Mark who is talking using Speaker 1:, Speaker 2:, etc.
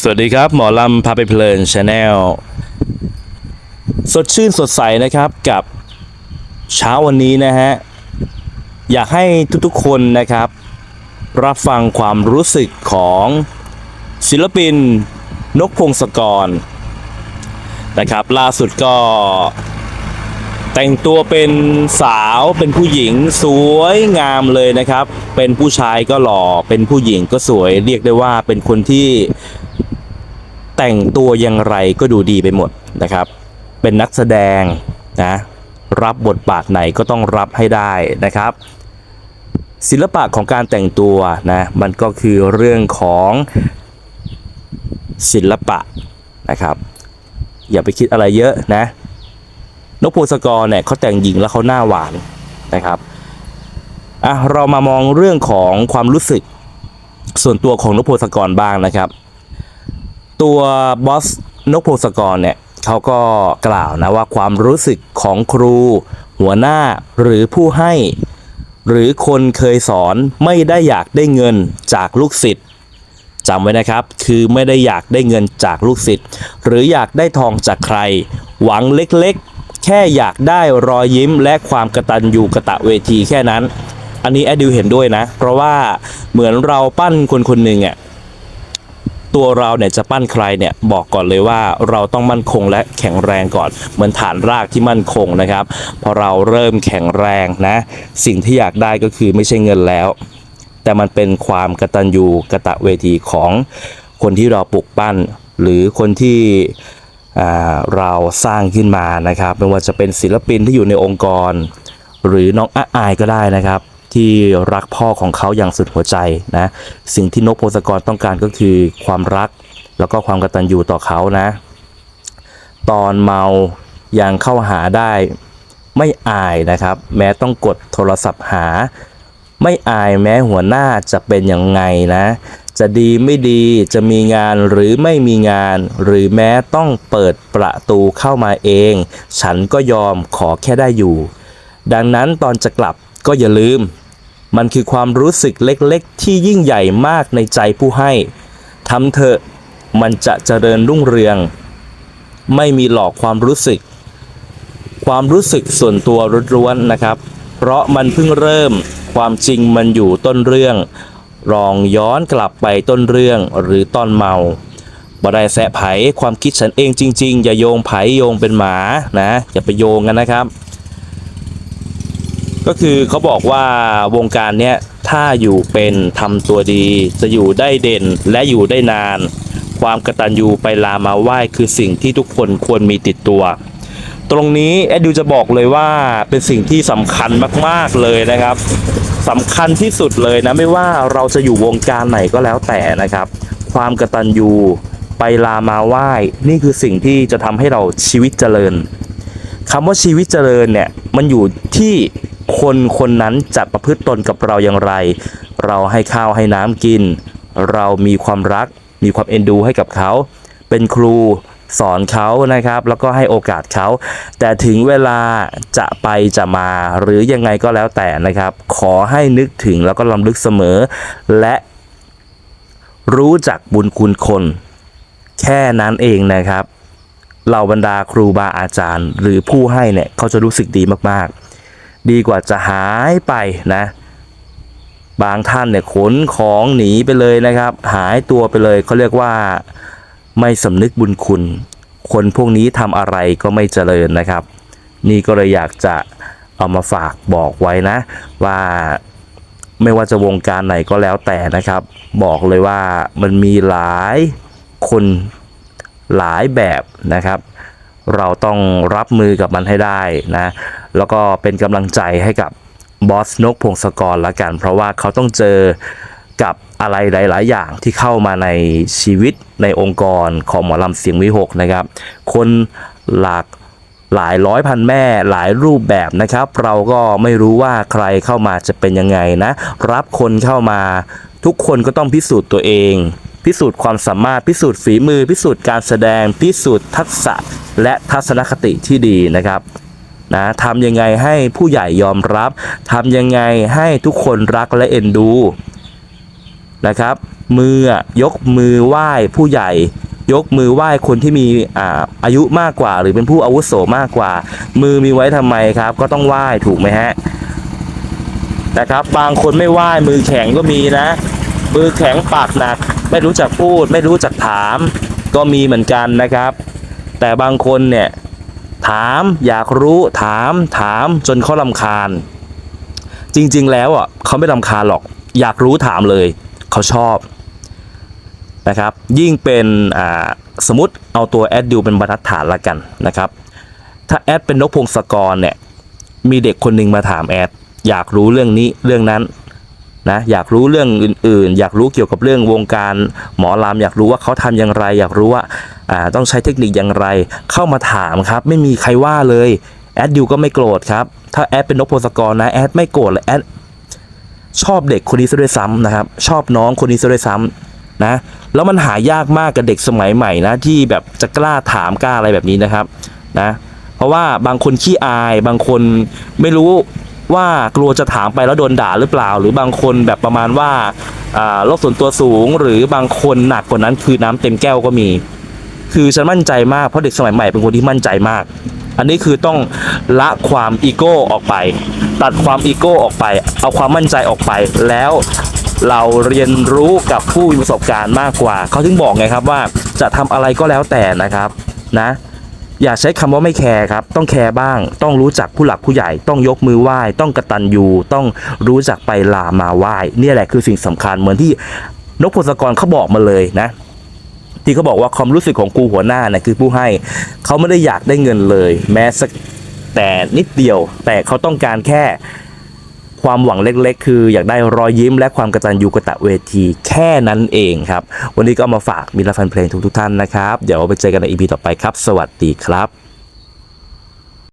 Speaker 1: สวัสดีครับหมอลำพาไปเพลินชาแนลสดชื่นสดใสนะครับกับเช้าวันนี้นะฮะ อยากให้ทุกๆคนนะครับ รับฟังความรู้สึกของศิลปินนกพงศกรนะครับ ล่าสุดก็ แต่งตัวเป็นสาวเป็นผู้หญิงสวยงามเลยนะครับ เป็นผู้ชายก็หล่อเป็นผู้หญิงก็สวย เรียกได้ว่าเป็นคนที่ แต่งตัวอย่างไรก็ดูดีไปหมดนะครับ เป็นนักแสดงนะรับบทบาทไหนก็ต้องรับให้ได้นะครับ ศิลปะของการแต่งตัวนะมันก็คือเรื่องของศิลปะนะครับ อย่าไปคิดอะไรเยอะนะนกโพสกรเนี่ยเขาแต่งหญิงแล้วเขาหน้าหวานนะครับอะเรามามองเรื่องของความรู้สึกส่วนตัวของนกโพสกรบ้างนะครับ ตัวบอสนกโพสกรเนี่ยเขาก็กล่าวนะว่าความรู้สึกของครู หัวหน้าหรือผู้ให้ หรือคนเคยสอนไม่ได้อยากได้เงินจากลูกศิษย์จำไว้นะครับ คือไม่ได้อยากได้เงินจากลูกศิษย์หรืออยากได้ทองจากใคร หวังเล็กๆ แค่อยากได้รอยยิ้มและความกระตันอยู่กระตะเวทีแค่นั้น อันนี้แอดดิวเห็นด้วยนะ เพราะว่าเหมือนเราปั้นคนคนหนึ่งอะ ตัวเราเนี่ยจะปั้นใครเนี่ยบอกก่อนเลยว่าเราต้องมั่นคงและแข็งแรงก่อน เหมือนฐานรากที่มั่นคงนะครับ พอเราเริ่มแข็งแรงนะ สิ่งที่อยากได้ก็คือไม่ใช่เงินแล้ว แต่มันเป็นความกตัญญูกะตะเวทีของคนที่เราปลุกปั้น หรือคนที่เราสร้างขึ้นมานะครับไม่ว่าจะเป็นศิลปินที่อยู่ในองค์กร หรือน้องอาอายก็ได้นะครับ ที่รักพ่อของเขาอย่างสุดหัวใจนะสิ่งที่นกโพสกรต้องการก็คือความรักแล้วก็ความกตัญญูต่อเขานะ ตอนเมายังเข้าหาได้ไม่อายนะครับ แม้ต้องกดโทรศัพท์หา ไม่อายแม้หัวหน้าจะเป็นยังไงนะ จะดีไม่ดีจะมีงานหรือไม่มีงาน หรือแม้ต้องเปิดประตูเข้ามาเอง ฉันก็ยอมขอแค่ได้อยู่ ดังนั้นตอนจะกลับก็อย่าลืม มันคือความรู้สึกเล็กๆ ที่ยิ่งใหญ่มากในใจผู้ให้ทำเถอะมันจะเจริญรุ่งเรือง ไม่มีหลอกความรู้สึก ความรู้สึกส่วนตัวล้วนๆนะครับ เพราะมันเพิ่งเริ่มความจริงมันอยู่ต้นเรื่องลองย้อนกลับไปต้นเรื่องหรือตอนเมาบ่ได้แสะไผความคิดฉันเองจริง ๆ อย่าโยงไผโยงเป็นหมานะอย่าไปโยงกันนะครับ ก็คือเขาบอกว่าวงการเนี้ยถ้าอยู่เป็นทำตัวดี จะอยู่ได้เด่นและอยู่ได้นาน ความกตัญญูไปลามาไหว้คือสิ่งที่ทุกคนควรมีติดตัว ตรงนี้แอดดิวจะบอกเลยว่าเป็นสิ่งที่สำคัญมากๆเลยนะครับสำคัญที่สุดเลยนะไม่ว่าเราจะอยู่วงการไหนก็แล้วแต่นะครับ ความกตัญญูไปลามาไหว้นี่คือสิ่งที่จะทำให้เราชีวิตเจริญคำว่าชีวิตเจริญเนี่ยมันอยู่ที่ คนคนนั้นจะประพฤติตนกับเราอย่างไร เราให้ข้าวให้น้ำกิน เรามีความรัก มีความเอ็นดูให้กับเขา เป็นครูสอนเขานะครับ แล้วก็ให้โอกาสเขา แต่ถึงเวลาจะไปจะมาหรือยังไงก็แล้วแต่นะครับ ขอให้นึกถึงแล้วก็ลำลึกเสมอ และรู้จักบุญคุณคน แค่นั้นเองนะครับเหล่าบรรดาครูบาอาจารย์ หรือผู้ให้เนี่ยเขาจะรู้สึกดีมากๆ ดีกว่าจะหายไปนะ บางท่านเนี่ยขนของหนีไปเลยนะครับ หายตัวไปเลยเขาเรียกว่าไม่สำนึกบุญคุณ คนพวกนี้ทำอะไรก็ไม่เจริญนะครับ นี่ก็เลยอยากจะเอามาฝากบอกไว้นะ ว่าไม่ว่าจะวงการไหนก็แล้วแต่นะครับ บอกเลยว่ามันมีหลายคนหลายแบบนะครับ เราต้องรับมือกับมันให้ได้นะ แล้วก็เป็นกำลังใจให้กับบอสนกพงศกรละกัน เพราะว่าเขาต้องเจอกับอะไรหลาย ๆ อย่างที่เข้ามาในชีวิตในองค์กรของหมอลำเสียงวิหกนะครับ คนหลากหลายร้อยพันแม่หลายรูปแบบนะครับ เราก็ไม่รู้ว่าใครเข้ามาจะเป็นยังไงนะ รับคนเข้ามาทุกคนก็ต้องพิสูจน์ตัวเอง พิสูจน์ความสามารถพิสูจน์ฝีมือ พิสูจน์การแสดง พิสูจน์ทักษะ และทัศนคติที่ดีนะครับนะทำยังไงให้ผู้ใหญ่ยอมรับทำยังไงให้ทุกคนรักและเอ็นดูนะครับมือยกมือไหว้ผู้ใหญ่ ยกมือไหว้คนที่มีอ่าอายุมากกว่า หรือเป็นผู้อาวุโสมากกว่า มือมีไว้ทำไมครับ ก็ต้องไหว้ถูกไหมฮะนะครับบางคนไม่ไหว้มือแข็งก็มีนะ มือแข็งปากหนัก ไม่รู้จักพูด ไม่รู้จักถาม ก็มีเหมือนกันนะครับ แต่บางคนเนี่ยถามอยากรู้ถามถามจนเขาลำคาญ จริงๆแล้วอะเขาไม่ลำคาญหรอก อยากรู้ถามเลย เขาชอบนะครับ ยิ่งเป็นอ่าสมมติเอาตัวแอดดิวเป็นบรรทัดฐานละกันนะครับ ถ้าแอดเป็นนกพงศกรเนี่ยมีเด็กคนหนึ่งมาถามแอดอยากรู้เรื่องนี้เรื่องนั้น นะอยากรู้เรื่องอื่น ๆ อยากรู้เกี่ยวกับเรื่องวงการหมอลำอยากรู้ว่าเขาทำอย่างไร อยากรู้ว่าต้องใช้เทคนิคอย่างไร เข้ามาถามครับ ไม่มีใครว่าเลยแอดดิวก็ไม่โกรธครับ ถ้าแอดเป็นนกพงศกรนะแอดไม่โกรธเลยแอดชอบเด็กคนนี้ซะด้วยซ้ำนะครับ ชอบน้องคนนี้ซะด้วยซ้ำนะ แล้วมันหายากมากกับเด็กสมัยใหม่นะที่แบบจะกล้าถามกล้าอะไรแบบนี้นะครับนะ เพราะว่าบางคนขี้อาย บางคนไม่รู้ ว่ากลัวจะถามไปแล้วโดนด่าหรือเปล่า หรือบางคนแบบประมาณว่าโลกส่วนตัวสูง หรือบางคนหนักกว่านั้นคือน้ำเต็มแก้วก็มี คือฉันมั่นใจมากเพราะเด็กสมัยใหม่เป็นคนที่มั่นใจมาก อันนี้คือต้องละความอีโก้ออกไป ตัดความอีโก้ออกไป เอาความมั่นใจออกไปแล้วเราเรียนรู้กับผู้มีประสบการณ์มากกว่า เขาถึงบอกไงครับว่าจะทำอะไรก็แล้วแต่นะครับนะ อย่าใช้คำว่าไม่แคร์ครับ ต้องแคร์บ้าง ต้องรู้จักผู้หลักผู้ใหญ่ ต้องยกมือไหว้ ต้องกระตันยูต้องรู้จักไปลามาไหว้เนี่ยแหละคือสิ่งสำคัญเหมือนที่นกพศกรเขาบอกมาเลยนะที่เขาบอกว่าความรู้สึกของกูหัวหน้าเนี่ยคือผู้ให้เขาไม่ได้อยากได้เงินเลย แม้สักแต่นิดเดียว แต่เขาต้องการแค่ ความหวังเล็กๆ คืออยากได้รอยยิ้มและความกระตันยูกระตะเวทีแค่นั้นเองครับ วันนี้ก็มาฝากมิตรแฟนเพลงทุกๆท่านนะครับ เดี๋ยวไปเจอกันในอีพีต่อไปครับ สวัสดีครับ